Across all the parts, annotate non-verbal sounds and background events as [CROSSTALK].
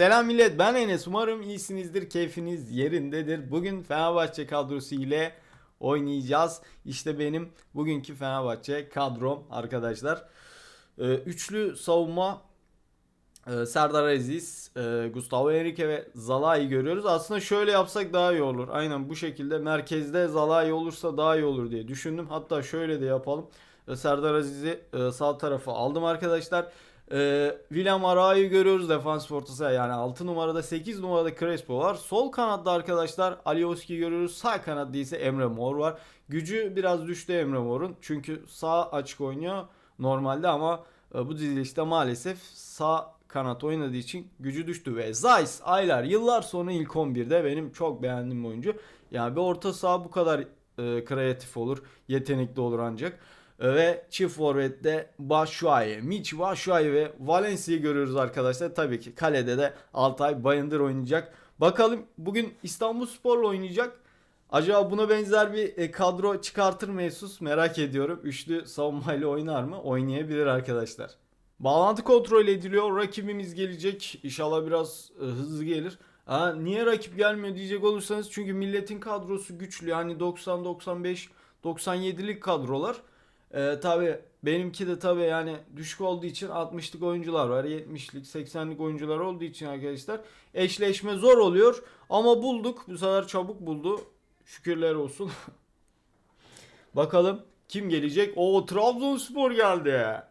Selam millet ben Enes umarım iyisinizdir keyfiniz yerindedir. Bugün Fenerbahçe kadrosu ile oynayacağız. İşte benim bugünkü Fenerbahçe kadrom arkadaşlar. Ee, üçlü savunma e, Serdar Aziz, e, Gustavo Henrique ve Zalai görüyoruz. Aslında şöyle yapsak daha iyi olur. Aynen bu şekilde merkezde Zalai olursa daha iyi olur diye düşündüm. Hatta şöyle de yapalım. E, Serdar Aziz'i sağ tarafa aldım arkadaşlar. Ee, William Ara'yı görüyoruz defans ortası yani 6 numarada 8 numarada Crespo var. Sol kanatta arkadaşlar Alioski görüyoruz. Sağ kanatta ise Emre Mor var. Gücü biraz düştü Emre Mor'un. Çünkü sağ açık oynuyor normalde ama e, bu dizilişte maalesef sağ kanat oynadığı için gücü düştü ve Zeiss aylar yıllar sonra ilk 11'de benim çok beğendiğim oyuncu. Yani bir orta saha bu kadar e, kreatif olur, yetenekli olur ancak. Ve çift forvette Batshuayi, Mitch Batshuayi ve Valencia'yı görüyoruz arkadaşlar. Tabii ki kalede de Altay Bayındır oynayacak. Bakalım bugün İstanbul Spor'la oynayacak. Acaba buna benzer bir e, kadro çıkartır mı merak ediyorum. Üçlü savunmayla oynar mı? Oynayabilir arkadaşlar. Bağlantı kontrol ediliyor. Rakibimiz gelecek. İnşallah biraz e, hızlı gelir. Ha, niye rakip gelmiyor diyecek olursanız çünkü milletin kadrosu güçlü. Yani 90 95 97'lik kadrolar. Ee, tabi benimki de tabi yani düşük olduğu için 60'lık oyuncular var. 70'lik 80'lik oyuncular olduğu için arkadaşlar eşleşme zor oluyor. Ama bulduk. Bu sefer çabuk buldu. Şükürler olsun. [LAUGHS] Bakalım kim gelecek? O Trabzonspor geldi.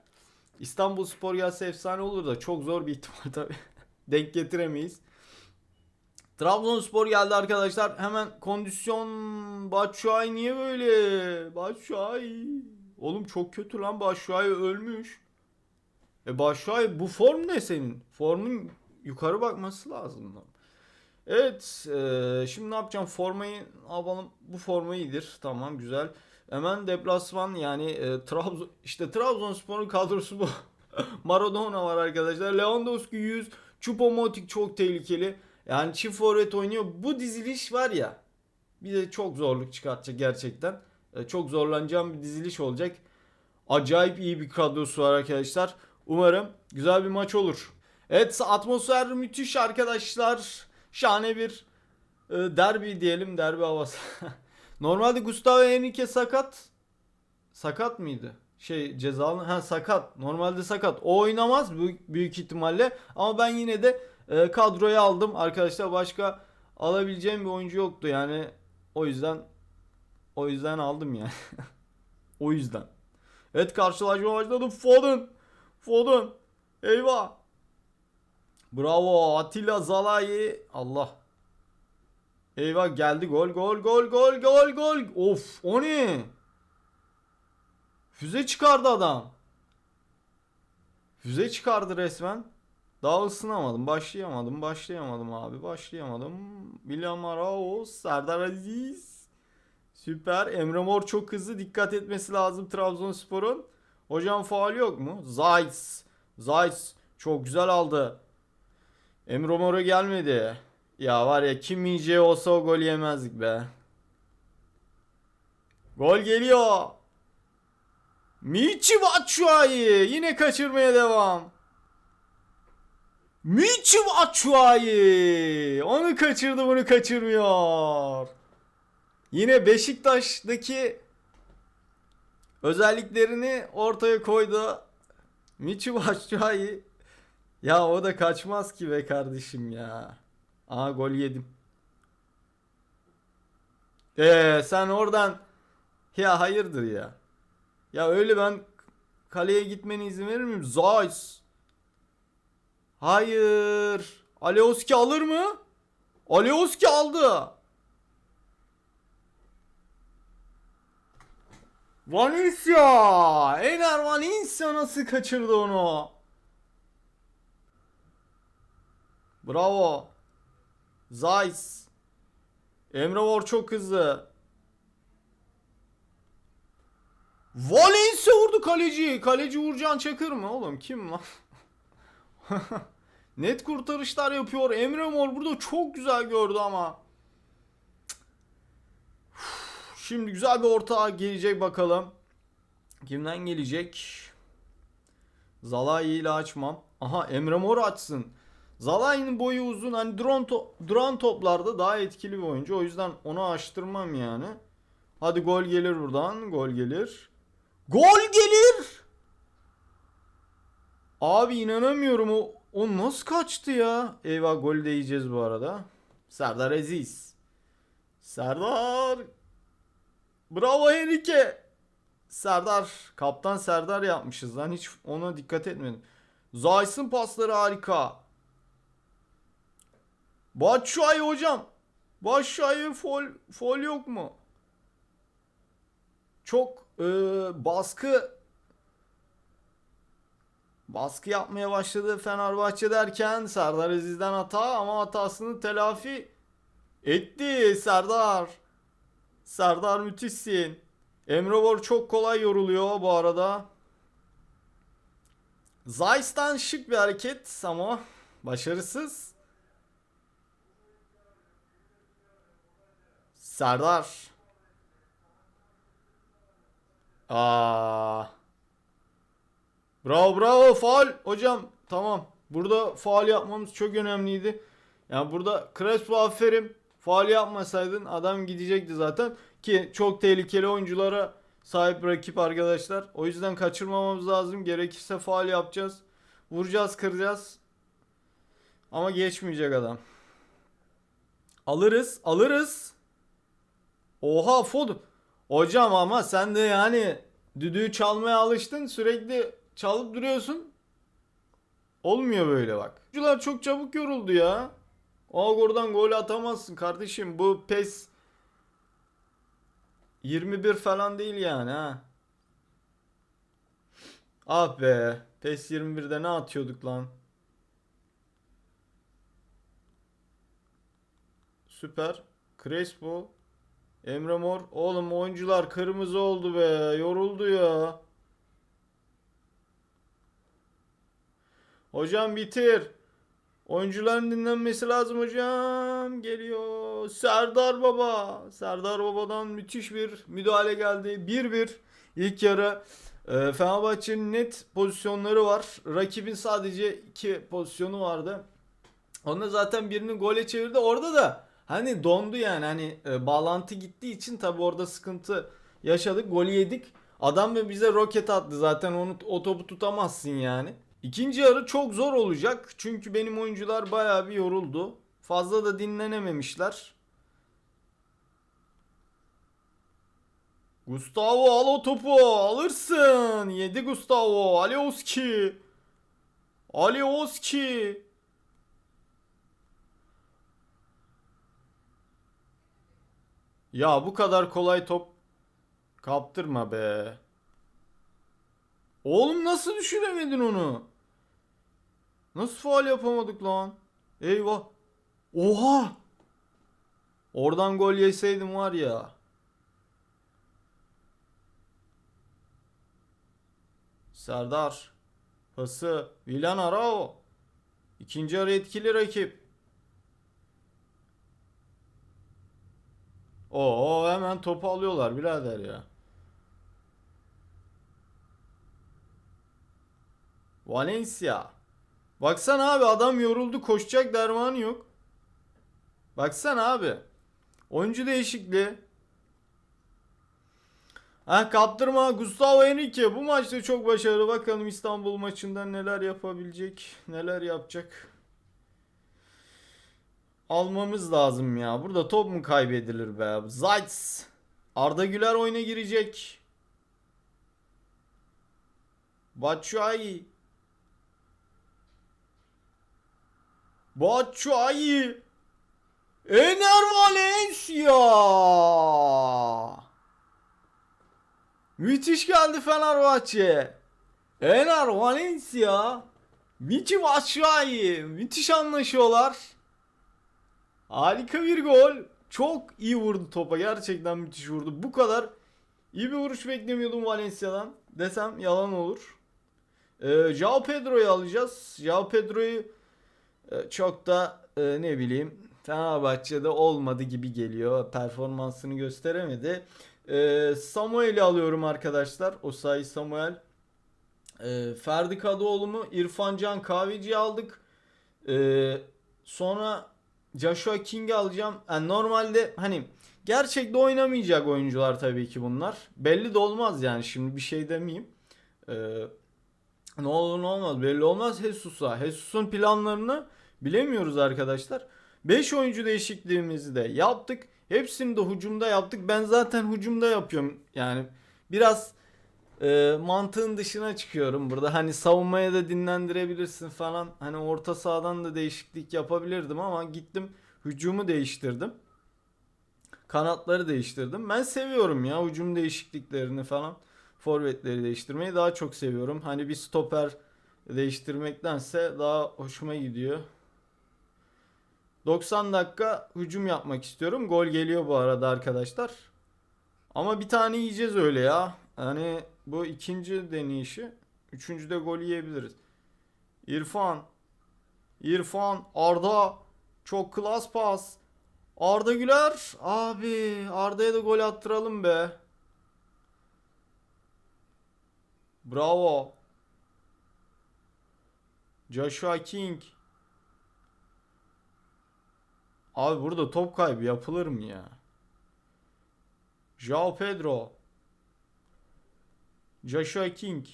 İstanbul Spor gelse efsane olur da çok zor bir ihtimal [LAUGHS] tabi. Denk getiremeyiz. Trabzonspor geldi arkadaşlar. Hemen kondisyon Batshuayi niye böyle? Batshuayi. Oğlum çok kötü lan Batshuayi ölmüş. E Batshuayi bu form ne senin? Formun yukarı bakması lazım lan. Evet, e, şimdi ne yapacağım? Formayı alalım. Bu forma iyidir. Tamam, güzel. Hemen deplasman yani e, Trabzon işte Trabzonspor'un kadrosu bu. [LAUGHS] Maradona var arkadaşlar. Lewandowski 100, Choupo-Moting çok tehlikeli. Yani çift forvet oynuyor. Bu diziliş var ya. Bir de çok zorluk çıkartacak gerçekten. E, çok zorlanacağım bir diziliş olacak. Acayip iyi bir kadrosu var arkadaşlar. Umarım güzel bir maç olur. Evet atmosfer müthiş arkadaşlar. Şahane bir e, derbi diyelim. Derbi havası. [LAUGHS] Normalde Gustavo Henrique sakat. Sakat mıydı? Şey cezalı. Ha sakat. Normalde sakat. O oynamaz büyük, büyük ihtimalle. Ama ben yine de e, kadroya aldım. Arkadaşlar başka alabileceğim bir oyuncu yoktu. Yani o yüzden o yüzden aldım yani. [LAUGHS] o yüzden. Evet karşılaşma başladı. Foden. Foden. Eyvah. Bravo Atilla Zalai. Allah. Eyvah geldi gol gol gol gol gol gol. Of o ne? Füze çıkardı adam. Füze çıkardı resmen. Daha ısınamadım. Başlayamadım. Başlayamadım abi. Başlayamadım. William Arao. Serdar Aziz. Süper. Emre Mor çok hızlı. Dikkat etmesi lazım Trabzonspor'un. Hocam faal yok mu? Zayt. Zayt. Çok güzel aldı. Emre Mor'a gelmedi. Ya var ya Kim Min olsa o gol yemezdik be. Gol geliyor. Michi Batshuayi yine kaçırmaya devam. Michi Batshuayi onu kaçırdı bunu kaçırmıyor. Yine Beşiktaş'taki özelliklerini ortaya koydu. Michi Batshuayi ya o da kaçmaz ki be kardeşim ya. Aa gol yedim. Ee sen oradan ya hayırdır ya. Ya öyle ben kaleye gitmene izin verir miyim? Zeiss. Hayır. Alioski alır mı? Alioski aldı. Valencia. Ener Valencia nasıl kaçırdı onu? Bravo. Zeiss. Emre Mor çok hızlı. Valencia vurdu kaleci. Kaleci Uğurcan Çakır mı oğlum? Kim lan? [LAUGHS] Net kurtarışlar yapıyor. Emre Mor burada çok güzel gördü ama. Şimdi güzel bir orta gelecek bakalım. Kimden gelecek? Zalai ile açmam. Aha Emre Mor açsın. Zalai'nin boyu uzun. Hani drone to- duran toplarda daha etkili bir oyuncu. O yüzden onu aştırmam yani. Hadi gol gelir buradan. Gol gelir. Gol gelir! Abi inanamıyorum o, o nasıl kaçtı ya? Eyvah gol de yiyeceğiz bu arada. Serdar Aziz. Serdar. Bravo Henrique. Serdar. Kaptan Serdar yapmışız lan. Hiç ona dikkat etmedim. Zayt'sın pasları harika. Batshuayi hocam. Batshuayi fol, fol yok mu? Çok e, baskı baskı yapmaya başladı Fenerbahçe derken Serdar Aziz'den hata ama hatasını telafi etti Serdar. Serdar müthişsin. Emre Mor çok kolay yoruluyor bu arada. Zayt'tan şık bir hareket ama başarısız. Serdar. Aa. Bravo bravo faul hocam tamam. Burada faul yapmamız çok önemliydi. Yani burada Crespo aferin. Faul yapmasaydın adam gidecekti zaten. Ki çok tehlikeli oyunculara sahip rakip arkadaşlar. O yüzden kaçırmamamız lazım. Gerekirse faul yapacağız. Vuracağız kıracağız. Ama geçmeyecek adam. Alırız alırız. Oha Foden. Hocam ama sen de yani düdüğü çalmaya alıştın. Sürekli çalıp duruyorsun. Olmuyor böyle bak. Oyuncular çok çabuk yoruldu ya. Agor'dan gol atamazsın kardeşim. Bu PES 21 falan değil yani ha. Ah be. PES 21'de ne atıyorduk lan? Süper. Crespo. Emre Mor. Oğlum oyuncular kırmızı oldu be. Yoruldu ya. Hocam bitir. Oyuncuların dinlenmesi lazım hocam. Geliyor. Serdar Baba. Serdar Baba'dan müthiş bir müdahale geldi. 1-1 ilk yarı. Ee, Fenerbahçe'nin net pozisyonları var. Rakibin sadece iki pozisyonu vardı. Onda zaten birini gole çevirdi. Orada da hani dondu yani. Hani e, bağlantı gittiği için tabi orada sıkıntı yaşadık. Golü yedik. Adam da bize roket attı. Zaten onu o topu tutamazsın yani. İkinci yarı çok zor olacak. Çünkü benim oyuncular bayağı bir yoruldu. Fazla da dinlenememişler. Gustavo al o topu. Alırsın. Yedi Gustavo. Alioski. Alioski. Ya bu kadar kolay top kaptırma be. Oğlum nasıl düşüremedin onu? Nasıl faal yapamadık lan? Eyvah. Oha! Oradan gol yeseydim var ya. Serdar. Pası. Villan Arao. İkinci yarı etkili rakip. Oo hemen topu alıyorlar birader ya. Valencia. Baksana abi adam yoruldu koşacak dermanı yok. Baksana abi. Oyuncu değişikliği. Ha kaptırma Gustavo Henrique bu maçta çok başarılı. Bakalım İstanbul maçında neler yapabilecek, neler yapacak. Almamız lazım ya. Burada top mu kaybedilir be? Zayt. Arda Güler oyuna girecek. Batshuayi. Batshuayi. Ener Valencia. Müthiş geldi Fenerbahçe. Ener Valencia. Michy Batshuayi. Müthiş anlaşıyorlar. Harika bir gol. Çok iyi vurdu topa. Gerçekten müthiş vurdu. Bu kadar iyi bir vuruş beklemiyordum Valencia'dan. Desem yalan olur. Ee, Joao Pedro'yu alacağız. Joao Pedro'yu çok da e, ne bileyim Fenerbahçe'de olmadı gibi geliyor. Performansını gösteremedi. Ee, Samuel'i alıyorum arkadaşlar. Osayi Samuel. Ee, Ferdi Kadıoğlu mu? İrfan Can Kahveci'yi aldık. Ee, sonra Joshua King'i alacağım. Yani normalde hani gerçekte oynamayacak oyuncular tabii ki bunlar. Belli de olmaz yani şimdi bir şey demeyeyim. Ee, ne olur ne olmaz belli olmaz Jesus'a. Jesus'un planlarını bilemiyoruz arkadaşlar. 5 oyuncu değişikliğimizi de yaptık. Hepsini de hücumda yaptık. Ben zaten hücumda yapıyorum. Yani biraz e, mantığın dışına çıkıyorum burada. Hani savunmaya da dinlendirebilirsin falan. Hani orta sahadan da değişiklik yapabilirdim ama gittim hücumu değiştirdim. Kanatları değiştirdim. Ben seviyorum ya hücum değişikliklerini falan. Forvetleri değiştirmeyi daha çok seviyorum. Hani bir stoper değiştirmektense daha hoşuma gidiyor. 90 dakika hücum yapmak istiyorum. Gol geliyor bu arada arkadaşlar. Ama bir tane yiyeceğiz öyle ya. Hani bu ikinci deneyişi. Üçüncüde gol yiyebiliriz. İrfan. İrfan. Arda. Çok klas pas. Arda Güler. Abi Arda'ya da gol attıralım be. Bravo. Joshua King. Abi burada top kaybı yapılır mı ya? Joao Pedro. Joshua King.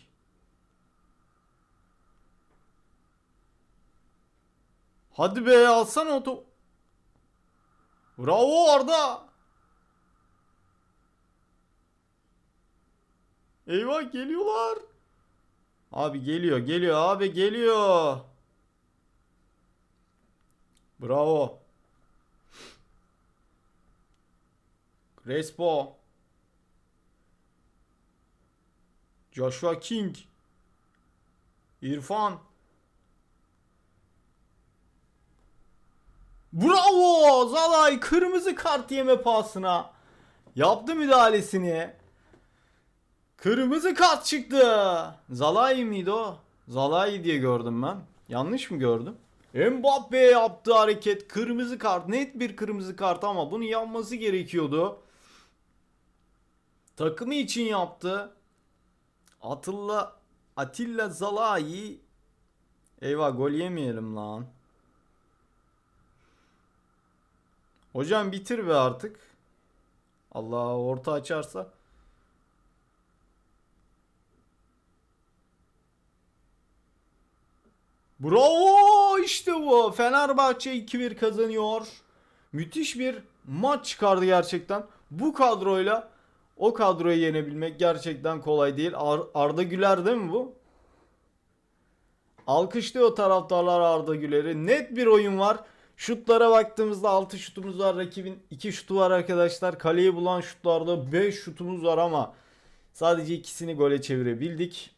Hadi be alsana o top. Bravo Arda. Eyvah geliyorlar. Abi geliyor geliyor abi geliyor. Bravo. Crespo. Joshua King. İrfan. Bravo! Zalay kırmızı kart yeme pahasına. Yaptı müdahalesini. Kırmızı kart çıktı. Zalay mıydı o? Zalay diye gördüm ben. Yanlış mı gördüm? Mbappe yaptı hareket. Kırmızı kart. Net bir kırmızı kart ama bunu yanması gerekiyordu. Takımı için yaptı. Atilla Atilla Zalai Eyvah gol yemeyelim lan. Hocam bitir be artık. Allah orta açarsa. Bravo işte bu. Fenerbahçe 2-1 kazanıyor. Müthiş bir maç çıkardı gerçekten. Bu kadroyla o kadroyu yenebilmek gerçekten kolay değil. Ar- Arda Güler değil mi bu? Alkışlıyor taraftarlar Arda Güler'i. Net bir oyun var. Şutlara baktığımızda 6 şutumuz var. Rakibin 2 şutu var arkadaşlar. Kaleyi bulan şutlarda 5 şutumuz var ama sadece ikisini gole çevirebildik.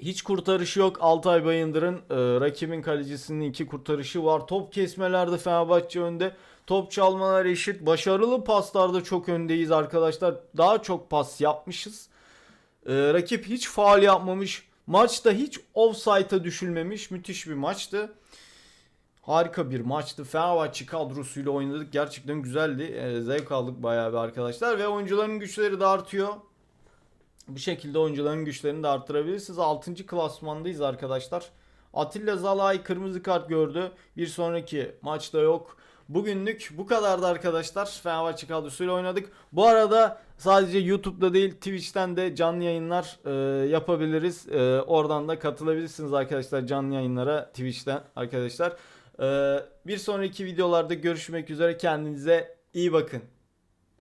Hiç kurtarışı yok Altay Bayındır'ın. Ee, rakibin kalecisinin iki kurtarışı var. Top kesmelerde Fenerbahçe önde. Top çalmalar eşit. Başarılı paslarda çok öndeyiz arkadaşlar. Daha çok pas yapmışız. Ee, rakip hiç faal yapmamış. Maçta hiç offside'a düşülmemiş. Müthiş bir maçtı. Harika bir maçtı. Fenerbahçe kadrosuyla oynadık. Gerçekten güzeldi. Ee, zevk aldık bayağı bir arkadaşlar. Ve oyuncuların güçleri de artıyor. Bu şekilde oyuncuların güçlerini de arttırabilirsiniz. 6. klasmandayız arkadaşlar. Atilla Zalay kırmızı kart gördü. Bir sonraki maçta yok. Bugünlük bu kadardı arkadaşlar. Fenerbahçe kadrosuyla oynadık. Bu arada sadece YouTube'da değil Twitch'ten de canlı yayınlar e, yapabiliriz. E, oradan da katılabilirsiniz arkadaşlar canlı yayınlara Twitch'ten arkadaşlar. E, bir sonraki videolarda görüşmek üzere. Kendinize iyi bakın.